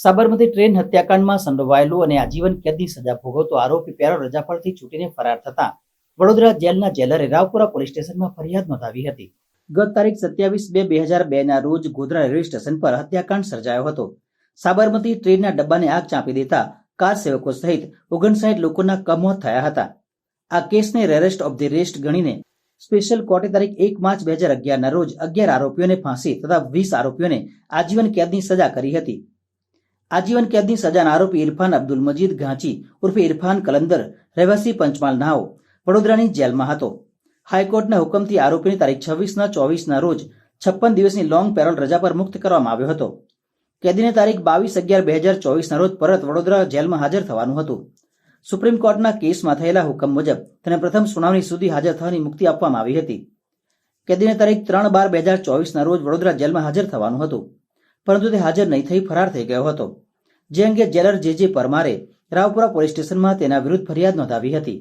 Sabarmati train હત્યાકાંડમાં સંડોવાયેલો અને આજીવન કેદની સજા ભોગવતો આરોપી પેરો રજાપરથી છૂટીને ફરાર થતા વડોદરા જેલના જેલરે રાવપુરા પોલીસ સ્ટેશનમાં ફરિયાદ નોંધાવી હતી. ગત તારીખ સત્યાવીસ બે બે હજાર બે ના રોજ ગોધરા રેલવે સ્ટેશન પર હત્યાકાંડ સર્જાયો હતો. સાબરમતી ટ્રેનના ડબ્બાને આગ ચાંપી દેતા કાર સેવકો સહિત ઓગણસાઠ લોકોના કમોત થયા હતા. આ કેસને રેરેસ્ટ ઓફ ધી રેસ્ટ ગણીને સ્પેશિયલ કોર્ટે તારીખ એક માર્ચ બે હજાર અગિયારના રોજ અગિયાર આરોપીઓને ફાંસી તથા વીસ આરોપીઓને આજીવન કેદની સજા કરી હતી. આજીવન કેદની સજાના આરોપી ઇરફાન અબ્દુલ મજીદ ઘાંચી ઉર્ફે ઇરફાન કલંદર, રહેવાસી પંચમહાલ નાઓ, વડોદરાની જેલમાં હતો. હાઈકોર્ટના હુકમથી આરોપીને તારીખ છવ્વીસના ચોવીસના રોજ છપ્પન દિવસની લોંગ પેરોલ રજા પર મુક્ત કરવામાં આવ્યો હતો. કેદીને તારીખ બાવીસ અગિયાર બે હજાર ચોવીસના રોજ પરત વડોદરા જેલમાં હાજર થવાનું હતું. સુપ્રીમ કોર્ટના કેસમાં થયેલા હુકમ મુજબ તેને પ્રથમ સુનાવણી સુધી હાજર થવાની મુક્તિ આપવામાં આવી હતી. કેદીને તારીખ ત્રણ બાર બે હજાર ચોવીસના રોજ વડોદરા જેલમાં હાજર થવાનું હતું. પરંતુ તે હાજર નહીં થઈ, ફરાર થઈ ગયો હતો. જે અંગે જેલર જે જે પરમારે રાવપુરા પોલીસ સ્ટેશનમાં તેના વિરુદ્ધ ફરિયાદ નોંધાવી હતી.